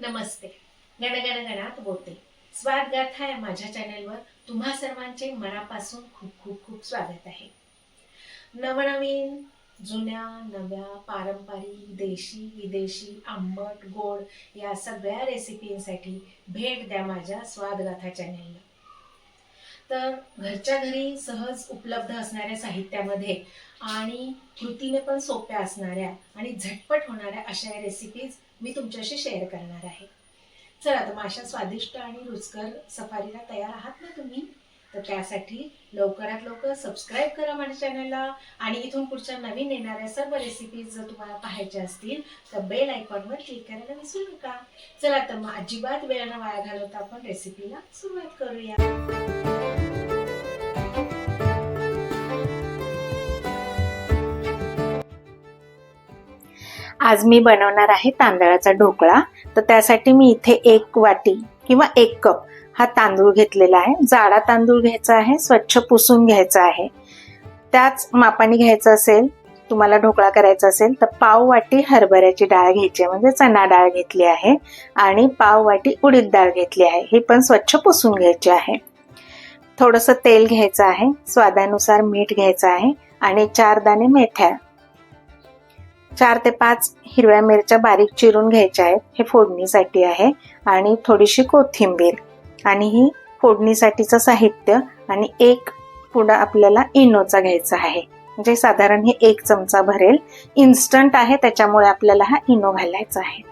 नमस्ते. गणगण गणात बोलते. स्वाद गाथा या माझ्या चॅनेलवर तुम्हा सर्वांचे मनापासून खूप खूप खूप स्वागत आहे. नवनवीन जुन्या नव्या पारंपरिक देशी विदेशी आंबट गोड या सगळ्या रेसिपींसाठी भेट द्या माझ्या स्वादगाथा चॅनेलला तर घरच्या घरी सहज उपलब्ध असणाऱ्या साहित्यामध्ये आणि कृतीने पण सोप्या असणाऱ्या आणि झटपट होणाऱ्या अशा रेसिपीज मी तुमच्याशी शेअर करणार आहे. चला तर माशा स्वादिष्ट आणि रुचकर सफारीला तयार आहात ना तुम्ही? तर त्यासाठी लवकरात लवकर सबस्क्राईब करा माझ्या चॅनलला आणि इथून पुढच्या नवीन येणाऱ्या सर्व रेसिपीज जर तुम्हाला पाहायच्या असतील तर बेल आयकॉनवर क्लिक करायला विसरू नका. चला तर मग अजिबात वेळानं वाया घालवता आपण रेसिपीला सुरुवात करूया. आज मी बनवणार आहे तांदळाचा ढोकळा. तर त्यासाठी मी इथे एक वाटी किंवा एक कप हा तांदूळ घेतलेला आहे. जाडा तांदूळ घ्यायचा आहे स्वच्छ पुसून घ्यायचा आहे. त्याच मापाने घ्यायचं असेल तुम्हाला ढोकळा करायचा असेल तर पाव वाटी हरभऱ्याची डाळ घ्यायची आहे. म्हणजे चणा डाळ घेतली आहे आणि पाव वाटी उडीद डाळ घेतली आहे. ही पण स्वच्छ पुसून घ्यायची आहे. थोडंसं तेल घ्यायचं आहे. स्वादानुसार मीठ घ्यायचं आहे आणि चार दाणे मेथ्या चार ते पाच हिरव्या मिरच्या बारीक चिरून घ्यायच्या आहेत. हे फोडणीसाठी आहे. आणि थोडीशी कोथिंबीर. आणि ही फोडणीसाठीचं साहित्य आणि एक पुडा आपल्याला इनोचा घ्यायचा आहे. म्हणजे साधारण हे एक चमचा भरेल. इन्स्टंट आहे त्याच्यामुळे आपल्याला हा इनो घालायचा आहे.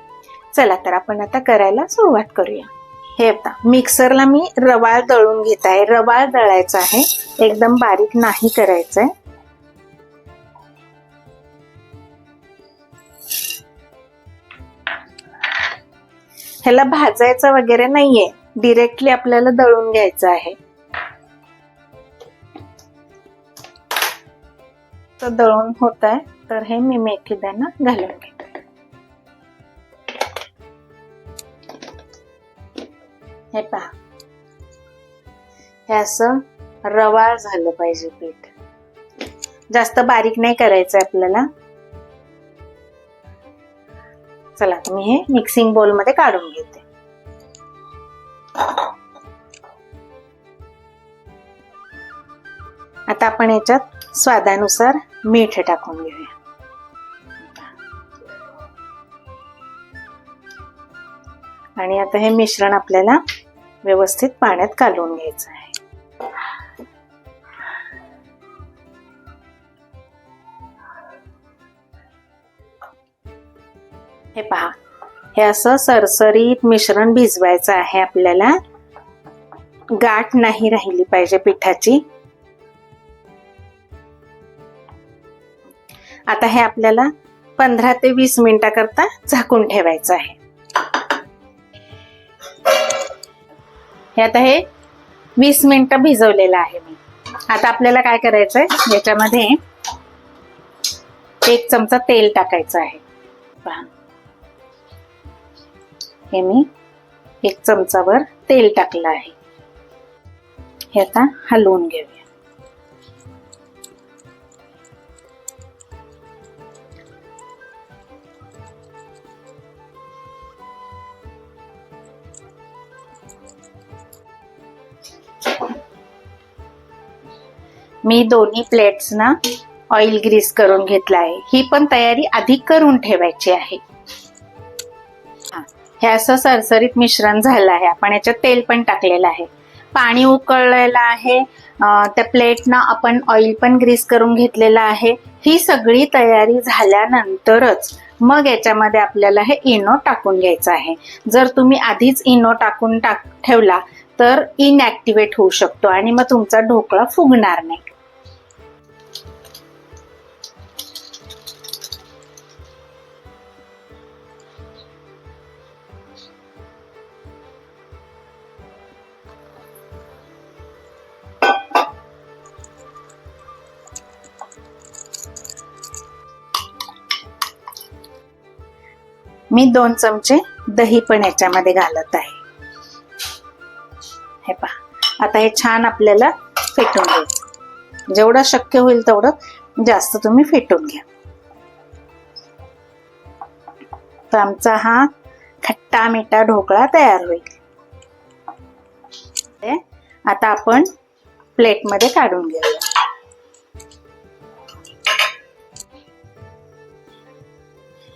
चला तर आपण आता करायला सुरुवात करूया. हे आता मिक्सरला मी रवाळ दळून घेत आहे. रवाळ दळायचा आहे. एकदम बारीक नाही करायचं आहे ह्याला भाजायचं वगैरे नाहीये. डिरेक्टली आपल्याला दळून घ्यायचं आहे. तर दळून होत आहे तर हे मी मेथी दाना घालून घेते. हे पहा. हे असं रवाळ झालं पाहिजे पीठ. जास्त बारीक नाही करायचं आपल्याला. चला मी हे मिक्सिंग बोलमध्ये काढून घेते. आता आपण याच्यात स्वादानुसार मीठ टाकून घेऊया. आणि आता हे मिश्रण आपल्याला व्यवस्थित पाण्यात कालवून घ्यायचं आहे. हे पहा. हे असं सरसरीत मिश्रण भिजवायचं आहे आपल्याला. गाठ नाही राहिली पाहिजे पिठाची. आता हे आपल्याला पंधरा ते वीस मिनिटाकरता झाकून ठेवायचं आहे. हे आता हे वीस मिनिटं भिजवलेलं आहे मी. आता आपल्याला काय करायचंय? याच्यामध्ये एक चमचा तेल टाकायचं आहे. पहा. हे मी एक चमचाभर तेल टाकलं आहे. हे आता हलवून घेऊया. मी दोन्ही प्लेट्स ना ऑइल ग्रीस करून घेतला आहे. ही पण तयारी आधी करून ठेवायची आहे. हे असं सरसरीत मिश्रण झालं आहे. आपण याच्यात तेल पण टाकलेलं आहे. पाणी उकळलेलं आहे. त्या प्लेटनं आपण ऑइल पण ग्रीस करून घेतलेलं आहे. ही सगळी तयारी झाल्यानंतरच मग याच्यामध्ये आपल्याला हे इनो टाकून घ्यायचं आहे. जर तुम्ही आधीच इनो टाकून टाक ठेवला तर इनॲक्टिवेट होऊ शकतो आणि मग तुमचा ढोकळा फुगणार नाही. मी दोन चमचे दही पण याच्यामध्ये घालत आहे. हे पहा आता हे छान आपल्याला फेटून घ्यायचं जेवढं शक्य होईल तेवढं जास्त तुम्ही फेटून घ्या. तर आमचा हा खट्टा मिठा ढोकळा तयार होईल. आता आपण प्लेटमध्ये काढून घेऊया.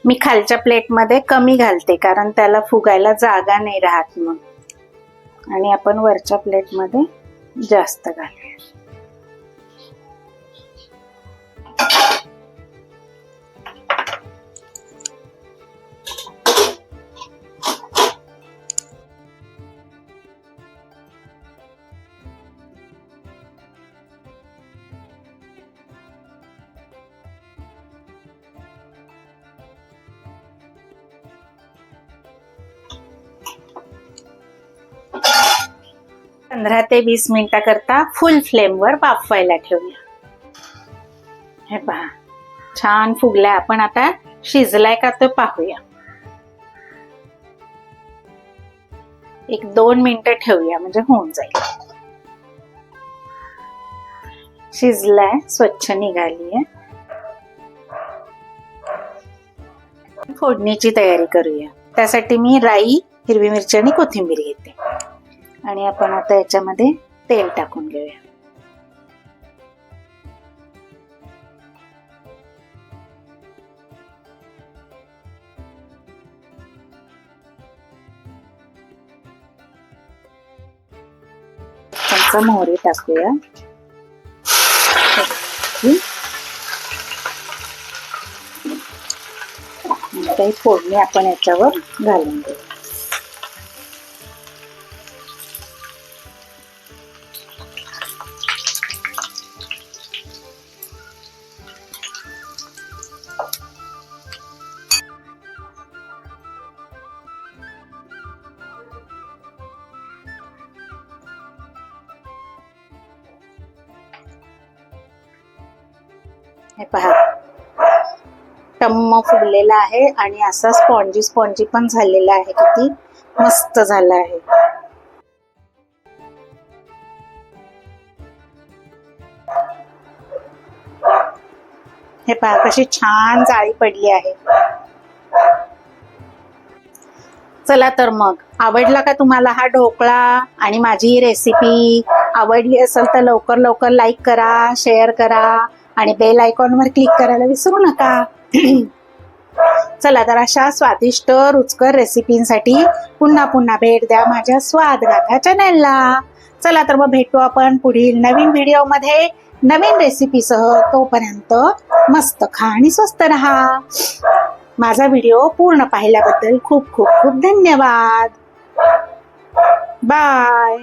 मी खालच्या प्लेटमध्ये कमी घालते कारण त्याला फुगायला जागा नाही राहत मग आणि आपण वरच्या प्लेटमध्ये जास्त घालूया. पंधरा ते वीस मिनिटाकरता फुल फ्लेमवर वाफवायला ठेवूया. हे पहा. छान फुगलाय. आपण आता शिजलाय का तो पाहूया. एक दोन मिनिटं ठेवूया म्हणजे होऊन जाईल. शिजलाय स्वच्छ निघालीय. फोडणीची तयारी करूया. त्यासाठी मी राई हिरवी मिरची आणि कोथिंबीर घेते. आणि आपण आता याच्यामध्ये तेल टाकून घेऊया. चमचा मोहरी टाकूया. काही फोडणी आपण याच्यावर घालून घेऊ. हे पहा. टम्म फुगलेला आहे आणि असा स्पॉन्जी स्पॉन्जी पण झालेला आहे. किती मस्त झाला आहे. हे पहा कशी छान जाळी पडली आहे. चला तर मग. आवडला का तुम्हाला हा ढोकळा आणि माझी ही रेसिपी आवडली असेल तर लवकर लवकर लाईक करा शेअर करा. आणि बेल आयकॉनवर क्लिक करायला विसरू नका. चला तर अशा स्वादिष्ट रुचकर रेसिपींसाठी पुन्हा पुन्हा भेट द्या माझ्या स्वादगाथा चॅनेलला चला तर मग भेटू आपण पुढील नवीन व्हिडिओमध्ये नवीन रेसिपीसह तोपर्यंत मस्त खा आणि स्वस्त राहा. माझा व्हिडिओ पूर्ण पाहिल्याबद्दल खूप खूप खूप धन्यवाद. बाय